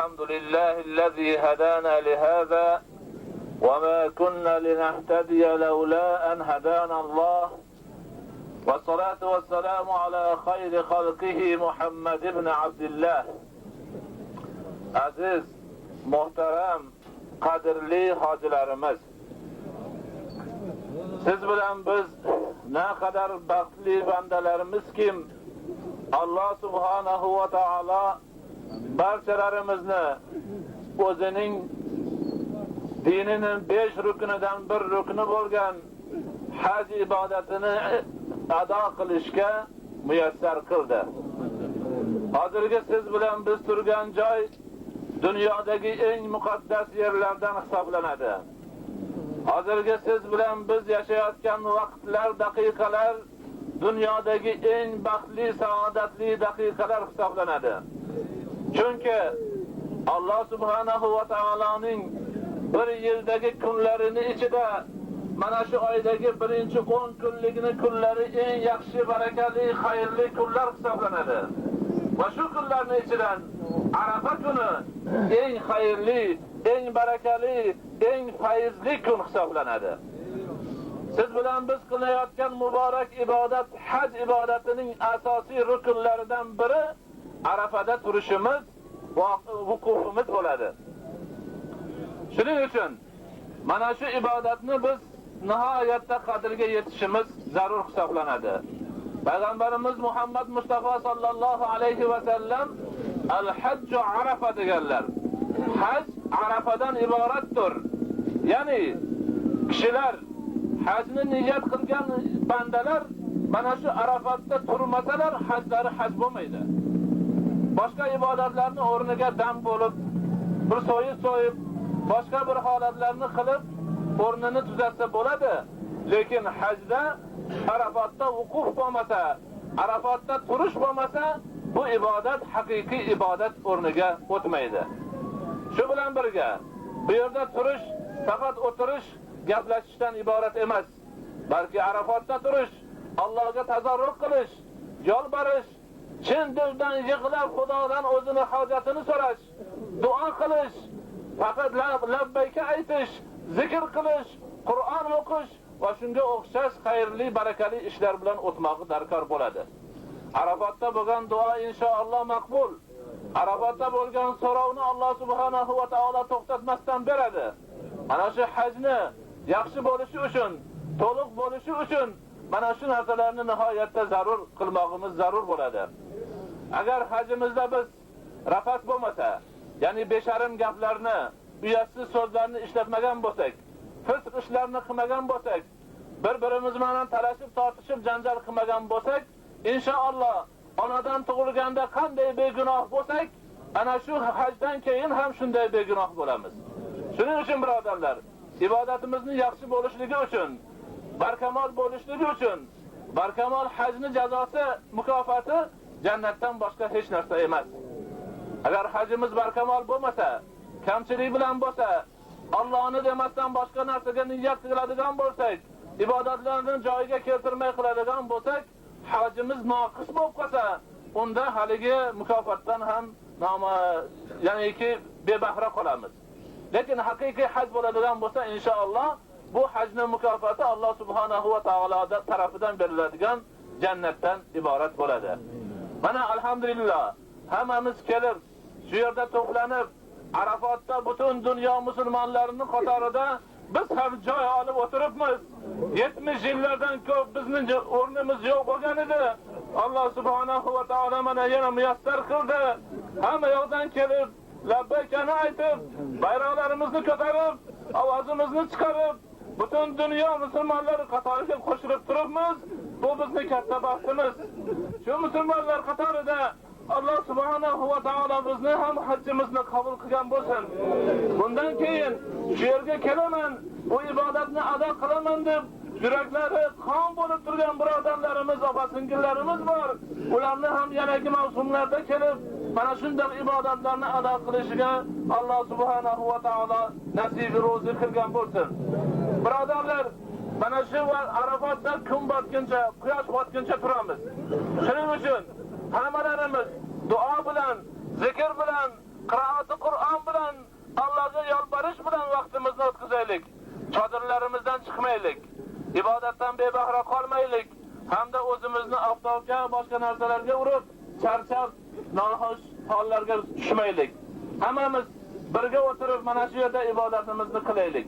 الحمد لله الذي هدانا لهذا وما كنا لنهتدي لولا أن هدانا الله. والصلاة والسلام على خير خلقه محمد بن عبد الله. عزيز محترم qadrli hojilarimiz. Siz bilan biz naqadar baxtli bandalarimizkim Alloh subhanahu va taolo barchalarimizni o'zining dinining besh ruknidan bir rukni bo'lgan haj ibodatini ado qilishga muyassar qildi. Hozirgi siz bilan biz turgan joy dunyodagi eng muqaddas yerlardan hisoblanadi. Hozirgi siz bilan biz yashayotgan vaqtlar, daqiqalar dunyodagi eng baxtli, saodatli daqiqalar hisoblanadi. Chunki Alloh subhanahu va taoloning bir yildagi kunlarini ichida mana shu oydagi birinchi 10 kunligini kunlari eng yaxshi, barakali, xayrli kunlar hisoblanadi. Va shu kunlarning ichidan Arafa kuni eng xayrli, eng barakali, eng fayzli kun hisoblanadi. Siz bilan biz qilayotgan muborak ibodat haj ibodatining asosiy rukunlaridan biri Arafada turishimiz vukufimiz bo'ladi. Shuning uchun mana shu ibodatni biz nihoyatda qadriga yetishimiz zarur hisoblanadi. Payg'ambarimiz Muhammad Mustafa sallallohu alayhi va sallam al-hajju arafa deganlar. Haj Arafadan iboratdir. Ya'ni kishilar hajni niyat qilgan bandalar mana shu Arafatda turmasalar hajlari haj bo'lmaydi. Boshqa ibodatlarni o'rniga dam bo'lib, bir so'yib so'yib, boshqa bir holatlarni qilib o'rnini tuzatsa bo'ladi. Lekin hajda Arafatda vuquf bo'lmasa, Arafatda turish bo'lmasa, bu ibodat haqiqiy ibodat o'rniga o'tmaydi. Shu bilan birga bu yerda turish faqat o'tirish, gaplashishdan iborat emas, balki Arafatda turish, Allohga tazarruq qilish, yolbarish, Çin dilden yığılar Xudadan özünü hacatını soraş, dua kılış, fakat lebbeyke aytish, zikir kılış, Kur'an okuş ve şunga okşaş hayırlı, barakali işler bilen otmağı darkar boladı. Arafatda bugan dua inşaallah makbul. Arafatda bo'lgan so'rovni Alloh subhanahu va taolo to'xtatmasdan beradi. Mana shu hajni yaxshi bo'lishi uchun, to'liq bo'lishi uchun mana shu narsalarni nihoyatda zarur qilmog'imiz zarur bo'ladi. Agar hajimizda biz rafat bo'lmasa, ya'ni besharim gaplarni, uyatsiz so'zlarni ishlatmagan bo'lsak, fisq ishlarni qilmagan bo'lsak, bir-birimiz bilan talashib, tortishib, janjal qilmagan bo'lsak, inshaalloh onadan tug'ilganda qanday begunoh bo'lsak, ana shu hajdan keyin ham shunday begunoh bo'lamiz. Shuning uchun birodarlar, ibodatimizni yaxshi bo'lishligi uchun, barkamol bo'lishligi uchun, barkamol hajni jazosi, mukofoti jannatdan boshqa hech narsa emas. Agar hajimiz barkamol bo'lmasa, kamchilik bilan bo'lsa, Allohni demasdan boshqa narsaga niyat qiladigan bo'lsak, ibodatlarni joyiga keltirmay qiladigan bo'lsak, hajimiz noqis bo'lib qolsa, unda haligi mukofotdan ham noma, ya'niki bebahra qolamiz. Lekin haqiqiy haj bo'ladigan bo'lsa, inshaalloh bu hajning mukofoti Alloh subhanahu va taolo tarafidan beriladigan jannatdan iborat bo'ladi. Bana elhamdülillah hememiz gelir, şu yerde toplanıp, Arafat'ta bütün dünya Müslümanlarının Katar'da biz hem çay alıp oturupmuz. 70 yıllardan köp bizim ornumuz yok o genidi. Allah subhanahu ve teala bana yine müyesser kıldı. Hem yoldan gelip, lebbekeni aytıp, bayraklarımızı köterip, avazımızı çıkarıp, bütün dünya Müslümanları Katar'ı koşurup durupmuz. Bu bizni katta baxtimiz. Shu musulmonlar qatorida Alloh subhanahu va taolo bizni ham hajjimizni qabul qilgan bo'lsin. Bundan keyin shu yerga kelaman, bu ibodatni ado qilaman deb yuraklari qon bo'lib turgan birodarlarimiz, opa-singillarimiz bor. Ularni ham yanagi mavsumlarda kelib, mana shunday ibodatlarni ado qilishiga Alloh subhanahu va taolo nasib ro'zi qilgan bo'lsin. Birodarlar, mana shu Arafatda kun botguncha, quyosh botguncha turamiz. Shuning uchun hammalarimiz duo bilan, zikr bilan, qiroati Qur'on bilan, Allohga yolborish bilan vaqtimizni o'tkazaylik. Chodirlarimizdan chiqmaylik. Ibodatdan bebahra qolmaylik. Hamda o'zimizni oftobga, boshqa narsalarga urib, charchab, noxush hollarga tushmaylik. Hammamiz birga o'tirib mana shu yerda ibodatimizni qilaylik.